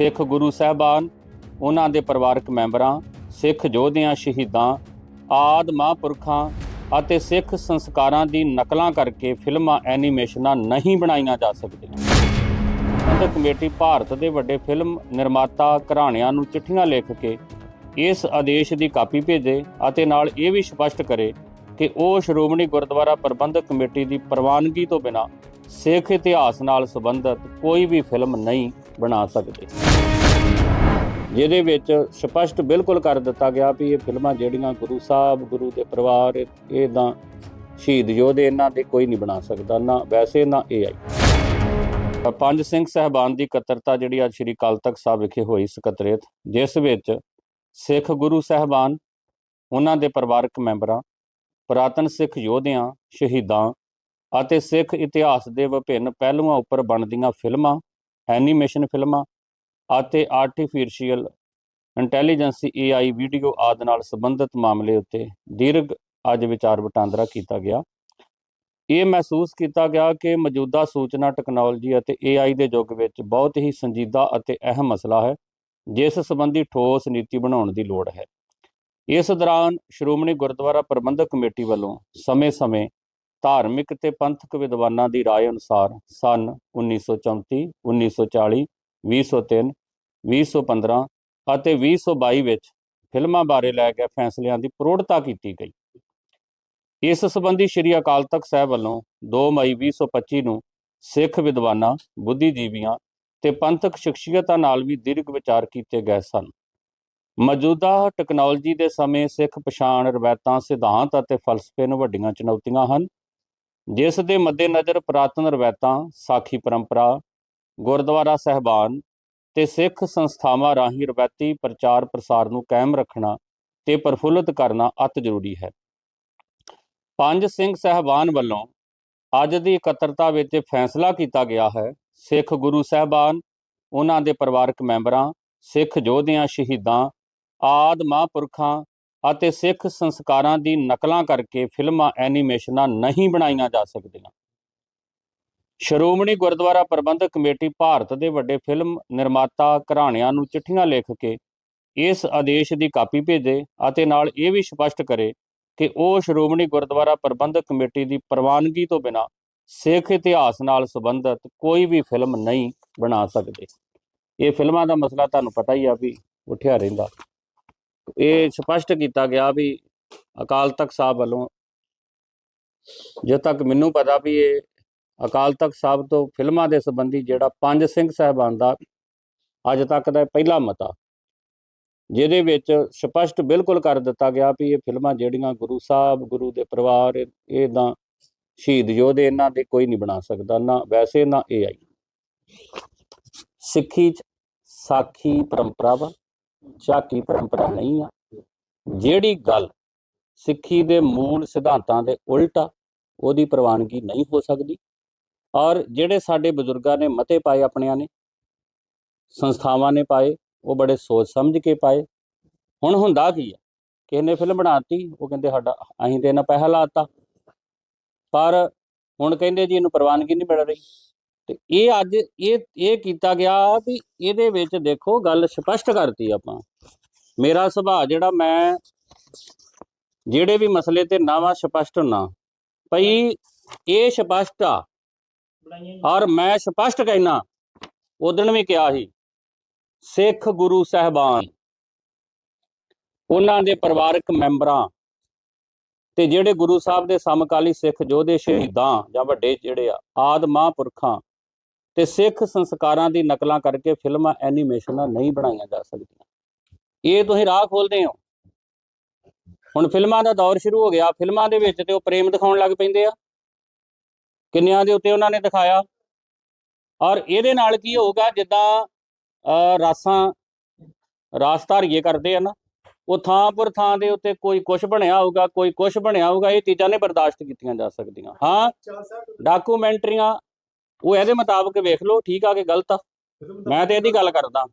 ਸਿੱਖ ਗੁਰੂ ਸਾਹਿਬਾਨ, ਉਹਨਾਂ ਦੇ ਪਰਿਵਾਰਕ ਮੈਂਬਰਾਂ, ਸਿੱਖ ਯੋਧਿਆਂ, ਸ਼ਹੀਦਾਂ, ਆਦ ਮਹਾਂਪੁਰਖਾਂ ਅਤੇ ਸਿੱਖ ਸੰਸਕਾਰਾਂ ਦੀ ਨਕਲਾਂ ਕਰਕੇ ਫਿਲਮਾਂ, ਐਨੀਮੇਸ਼ਨਾਂ ਨਹੀਂ ਬਣਾਈਆਂ ਜਾ ਸਕਦੀਆਂ। ਪ੍ਰਬੰਧਕ ਕਮੇਟੀ ਭਾਰਤ ਦੇ ਵੱਡੇ ਫਿਲਮ ਨਿਰਮਾਤਾ ਘਰਾਣਿਆਂ ਨੂੰ ਚਿੱਠੀਆਂ ਲਿਖ ਕੇ ਇਸ ਆਦੇਸ਼ ਦੀ ਕਾਪੀ ਭੇਜੇ ਅਤੇ ਨਾਲ ਇਹ ਵੀ ਸਪਸ਼ਟ ਕਰੇ ਕਿ ਉਹ ਸ਼੍ਰੋਮਣੀ ਗੁਰਦੁਆਰਾ ਪ੍ਰਬੰਧਕ ਕਮੇਟੀ ਦੀ ਪ੍ਰਵਾਨਗੀ ਤੋਂ ਬਿਨਾਂ ਸਿੱਖ ਇਤਿਹਾਸ ਨਾਲ ਸੰਬੰਧਿਤ ਕੋਈ ਵੀ ਫਿਲਮ ਨਹੀਂ ਬਣਾ ਸਕਦੇ। ਜਿਹਦੇ ਵਿੱਚ ਸਪਸ਼ਟ ਬਿਲਕੁਲ ਕਰ ਦਿੱਤਾ ਗਿਆ ਵੀ ਇਹ ਫਿਲਮਾਂ ਜਿਹੜੀਆਂ ਗੁਰੂ ਸਾਹਿਬ, ਗੁਰੂ ਦੇ ਪਰਿਵਾਰ, ਇਹ ਤਾਂ ਸ਼ਹੀਦ ਯੋਧੇ ਇਹਨਾਂ ਦੇ ਕੋਈ ਨਹੀਂ ਬਣਾ ਸਕਦਾ, ਨਾ ਵੈਸੇ ਨਾ ਇਹ ਆਈ। ਪੰਜ ਸਿੰਘ ਸਹਿਬਾਨ ਦੀ ਇਕੱਤਰਤਾ ਜਿਹੜੀ ਅੱਜ ਸ੍ਰੀ ਅਕਾਲ ਤਖਤ ਸਾਹਿਬ ਵਿਖੇ ਹੋਈ ਸਕੱਤਰੇਤ, ਜਿਸ ਵਿੱਚ ਸਿੱਖ ਗੁਰੂ ਸਹਿਬਾਨ, ਉਹਨਾਂ ਦੇ ਪਰਿਵਾਰਕ ਮੈਂਬਰਾਂ, ਪੁਰਾਤਨ ਸਿੱਖ ਯੋਧਿਆਂ, ਸ਼ਹੀਦਾਂ ਅਤੇ ਸਿੱਖ ਇਤਿਹਾਸ ਦੇ ਵਿਭਿੰਨ ਪਹਿਲੂਆਂ ਉੱਪਰ ਬਣਦੀਆਂ ਫਿਲਮਾਂ, ਐਨੀਮੇਸ਼ਨ ਫਿਲਮਾਂ ਅਤੇ ਆਰਟੀਫੀਸ਼ੀਅਲ ਇੰਟੈਲੀਜੈਂਸ AI ਵੀਡੀਓ ਆਦਿ ਨਾਲ ਸੰਬੰਧਿਤ ਮਾਮਲੇ ਉੱਤੇ ਦੀਰਘ ਅੱਜ ਵਿਚਾਰ ਵਟਾਂਦਰਾ ਕੀਤਾ ਗਿਆ ਇਹ ਮਹਿਸੂਸ ਕੀਤਾ ਗਿਆ ਕਿ ਮੌਜੂਦਾ ਸੂਚਨਾ ਟੈਕਨੋਲੋਜੀ ਅਤੇ AI ਦੇ ਯੁੱਗ ਵਿੱਚ ਬਹੁਤ ਹੀ ਸੰਜੀਦਾ ਅਤੇ ਅਹਿਮ ਮਸਲਾ ਹੈ ਜਿਸ ਸੰਬੰਧੀ ਠੋਸ ਨੀਤੀ ਬਣਾਉਣ ਦੀ ਲੋੜ ਹੈ ਇਸ ਦੌਰਾਨ ਸ਼੍ਰੋਮਣੀ ਗੁਰਦੁਆਰਾ ਪ੍ਰਬੰਧਕ ਕਮੇਟੀ ਵੱਲੋਂ ਸਮੇਂ-ਸਮੇਂ ਧਾਰਮਿਕ ਤੇ ਪੰਥਕ ਵਿਦਵਾਨਾਂ ਦੀ رائے ਅਨੁਸਾਰ ਸਨ 1934 1940 2003 2015 ਅਤੇ 2022 ਵਿੱਚ ਫਿਲਮਾਂ ਬਾਰੇ ਲੈ ਕੇ ਫੈਸਲਿਆਂ ਦੀ ਪ੍ਰੋੜਤਾ ਕੀਤੀ ਗਈ। ਇਸ ਸੰਬੰਧੀ ਸ੍ਰੀ ਅਕਾਲ ਤਖਤ ਸਾਹਿਬ ਵੱਲੋਂ 2 ਮਈ 2025 ਨੂੰ ਸਿੱਖ ਵਿਦਵਾਨਾਂ, ਬੁੱਧੀਜੀਵੀਆਂ ਤੇ ਪੰਥਕ ਸ਼ਖਸੀਅਤਾਂ ਨਾਲ ਵੀ ਦੀਰਘ ਵਿਚਾਰ ਕੀਤੇ ਗਏ ਸਨ। ਮੌਜੂਦਾ ਟੈਕਨੋਲੋਜੀ ਦੇ ਸਮੇਂ ਸਿੱਖ ਪਛਾਣ ਰਵਾਇਤਾਂ, ਸਿਧਾਂਤ ਅਤੇ ਫਲਸਫੇ ਨੂੰ ਵੱਡੀਆਂ ਚੁਣੌਤੀਆਂ ਹਨ, ਜਿਸ ਦੇ ਮੱਦੇਨਜ਼ਰ ਪ੍ਰਾਤਨ ਰਵਾਇਤਾਂ, ਸਾਖੀ ਪਰੰਪਰਾ, ਗੁਰਦੁਆਰਾ ਸਹਿਬਾਨ ਤੇ ਸਿੱਖ ਸੰਸਥਾਵਾਂ ਰਾਹੀਂ ਰਵਾਇਤੀ ਪ੍ਰਚਾਰ ਪ੍ਰਸਾਰ ਨੂੰ ਕਾਇਮ ਰੱਖਣਾ ਤੇ ਪ੍ਰਫੁੱਲਤ ਕਰਨਾ ਅਤ ਜ਼ਰੂਰੀ ਹੈ। ਪੰਜ ਸਿੰਘ ਸਹਿਬਾਨ ਵੱਲੋਂ ਅੱਜ ਦੀ ਇਕੱਤਰਤਾ ਵਿੱਚ ਫੈਸਲਾ ਕੀਤਾ ਗਿਆ ਹੈ। ਸਿੱਖ ਗੁਰੂ ਸਹਿਬਾਨ, ਉਹਨਾਂ ਦੇ ਪਰਿਵਾਰਕ ਮੈਂਬਰਾਂ, ਸਿੱਖ ਯੋਧਿਆਂ, ਸ਼ਹੀਦਾਂ, ਆਦ ਮਹਾਂਪੁਰਖਾਂ ਅਤੇ ਸਿੱਖ ਸੰਸਕਾਰਾਂ ਦੀ ਨਕਲਾਂ ਕਰਕੇ ਫਿਲਮਾਂ, ਐਨੀਮੇਸ਼ਨਾਂ ਨਹੀਂ ਬਣਾਈਆਂ ਜਾ ਸਕਦੀਆਂ। ਸ਼੍ਰੋਮਣੀ ਗੁਰਦੁਆਰਾ ਪ੍ਰਬੰਧਕ ਕਮੇਟੀ ਭਾਰਤ ਦੇ ਵੱਡੇ ਫਿਲਮ ਨਿਰਮਾਤਾ ਘਰਾਣਿਆਂ ਨੂੰ ਚਿੱਠੀਆਂ ਲਿਖ ਕੇ ਇਸ ਆਦੇਸ਼ ਦੀ ਕਾਪੀ ਭੇਜੇ ਅਤੇ ਨਾਲ ਇਹ ਵੀ ਸਪਸ਼ਟ ਕਰੇ ਕਿ ਉਹ ਸ਼੍ਰੋਮਣੀ ਗੁਰਦੁਆਰਾ ਪ੍ਰਬੰਧਕ ਕਮੇਟੀ ਦੀ ਪ੍ਰਵਾਨਗੀ ਤੋਂ ਬਿਨਾਂ ਸਿੱਖ ਇਤਿਹਾਸ ਨਾਲ ਸੰਬੰਧਿਤ ਕੋਈ ਵੀ ਫਿਲਮ ਨਹੀਂ ਬਣਾ ਸਕਦੇ। ਇਹ ਫਿਲਮਾਂ ਦਾ ਮਸਲਾ ਤੁਹਾਨੂੰ ਪਤਾ ਹੀ ਆ ਵੀ ਉੱਠਿਆ ਰਹਿੰਦਾ। ਇਹ ਸਪਸ਼ਟ ਕੀਤਾ ਗਿਆ ਵੀ ਅਕਾਲ ਤਖਤ ਸਾਹਿਬ ਵੱਲੋਂ ਜੇ ਤੱਕ ਮੈਨੂੰ ਪਤਾ ਵੀ ਇਹ ਅਕਾਲ ਤਖਤ ਸਾਹਿਬ ਤੋਂ ਫਿਲਮਾਂ ਦੇ ਸੰਬੰਧੀ ਜਿਹੜਾ ਪੰਜ ਸਿੰਘ ਸਾਹਿਬਾਨ ਦਾ ਅੱਜ ਤੱਕ ਦਾ ਪਹਿਲਾ ਮਤਾ, ਜਿਹਦੇ ਵਿੱਚ ਸਪਸ਼ਟ ਬਿਲਕੁਲ ਕਰ ਦਿੱਤਾ ਗਿਆ ਵੀ ਇਹ ਫਿਲਮਾਂ ਜਿਹੜੀਆਂ ਗੁਰੂ ਸਾਹਿਬ, ਗੁਰੂ ਦੇ ਪਰਿਵਾਰ, ਇਹ ਤਾਂ ਸ਼ਹੀਦ ਯੋਧੇ ਇਹਨਾਂ ਦੇ ਕੋਈ ਨਹੀਂ ਬਣਾ ਸਕਦਾ, ਨਾ ਵੈਸੇ ਨਾ ਇਹ ਆਈ। ਸਿੱਖੀ ਚ ਸਾਖੀ ਪਰੰਪਰਾ ਵਾ, ਝਾਕੀ ਪਰੰਪਰਾ ਨਹੀਂ ਆ। ਜਿਹੜੀ ਗੱਲ ਸਿੱਖੀ ਦੇ ਮੂਲ ਸਿਧਾਂਤਾਂ ਦੇ ਉਲਟ ਆ, ਉਹਦੀ ਪ੍ਰਵਾਨਗੀ ਨਹੀਂ ਹੋ ਸਕਦੀ। ਔਰ ਜਿਹੜੇ ਸਾਡੇ ਬਜ਼ੁਰਗਾਂ ਨੇ ਮਤੇ ਪਾਏ ਆਪਣਿਆਂ ਨੇ, ਸੰਸਥਾਵਾਂ ਨੇ ਪਾਏ, ਉਹ ਬੜੇ ਸੋਚ ਸਮਝ ਕੇ ਪਾਏ। ਹੁਣ ਹੁੰਦਾ ਕੀ ਆ? ਕਿਸੇ ਨੇ ਫਿਲਮ ਬਣਾਤੀ ਉਹ ਕਹਿੰਦੇ ਸਾਡਾ, ਅਸੀਂ ਤੇ ਇਹਨਾਂ ਪੈਸਾ ਲਾਤਾ ਪਰ ਹੁਣ ਕਹਿੰਦੇ ਜੀ ਇਹਨੂੰ ਪ੍ਰਵਾਨਗੀ ਨਹੀਂ ਮਿਲ ਰਹੀ। ਤੇ ਇਹ ਅੱਜ ਇਹ ਇਹ ਕੀਤਾ ਗਿਆ ਵੀ ਇਹਦੇ ਵਿੱਚ ਦੇਖੋ ਗੱਲ ਸਪਸ਼ਟ ਕਰਤੀ ਆਪਾਂ। ਮੇਰਾ ਸੁਭਾਅ ਜਿਹੜਾ ਮੈਂ, ਜਿਹੜੇ ਵੀ ਮਸਲੇ ਤੇ ਨਾਵਾ ਸਪਸ਼ਟ ਹੁੰਨਾ, ਭਈ ਇਹ ਸਪਸ਼ਟ ਆ ਔਰ ਮੈਂ ਸਪਸ਼ਟ ਕਹਿਣਾ ਉਦਣ ਵੀ ਕਿਹਾ ਸੀ, ਸਿੱਖ ਗੁਰੂ ਸਹਿਬਾਨ, ਉਹਨਾਂ ਦੇ ਪਰਿਵਾਰਕ ਮੈਂਬਰਾਂ ਤੇ ਜਿਹੜੇ ਗੁਰੂ ਸਾਹਿਬ ਦੇ ਸਮਕਾਲੀ ਸਿੱਖ ਯੋਧੇ ਸ਼ਹੀਦਾਂ ਜਾਂ ਵੱਡੇ ਜਿਹੜੇ ਆ, ਆਦ ਮਹਾਂਪੁਰਖਾਂ ਤੇ ਸਿੱਖ ਸੰਸਕਾਰਾਂ ਦੀ ਨਕਲਾਂ ਕਰਕੇ ਫਿਲਮਾਂ, ਐਨੀਮੇਸ਼ਨਾਂ ਨਹੀਂ ਬਣਾਈਆਂ ਜਾ ਸਕਦੀਆਂ। ਇਹ ਤੁਸੀਂ ਰਾਹ ਖੋਲਦੇ ਹੋ। ਹੁਣ ਫਿਲਮਾਂ ਦਾ ਦੌਰ ਸ਼ੁਰੂ ਹੋ ਗਿਆ, ਫਿਲਮਾਂ ਦੇ ਵਿੱਚ ਤੇ ਉਹ ਪ੍ਰੇਮ ਦਿਖਾਉਣ ਲੱਗ ਪੈਂਦੇ ਆ। ਕਿੰਨਿਆਂ ਦੇ ਉੱਤੇ ਉਹਨਾਂ ਨੇ ਦਿਖਾਇਆ। ਔਰ ਇਹਦੇ ਨਾਲ ਕੀ ਹੋਊਗਾ, ਜਿੱਦਾਂ ਰਾਸਾਂ, ਰਾਸ ਧਾਰੀਏ ਕਰਦੇ ਆ ਨਾ, ਉਹ ਥਾਂ ਪਰ ਥਾਂ ਦੇ ਉੱਤੇ ਕੋਈ ਕੁਝ ਬਣਿਆ ਹੋਊਗਾ, ਕੋਈ ਕੁਝ ਬਣਿਆ ਹੋਊਗਾ, ਇਹ ਚੀਜ਼ਾਂ ਨੇ ਬਰਦਾਸ਼ਤ ਕੀਤੀਆਂ ਜਾ ਸਕਦੀਆਂ। ਹਾਂ, ਡਾਕੂਮੈਂਟਰੀਆਂ, ਉਹ ਇਹਦੇ ਮੁਤਾਬਕ ਵੇਖ ਲਓ, ਠੀਕ ਆ ਕਿ ਗਲਤ ਆ? ਮੈਂ ਤੇ ਇਹਦੀ ਗੱਲ ਕਰਦਾ।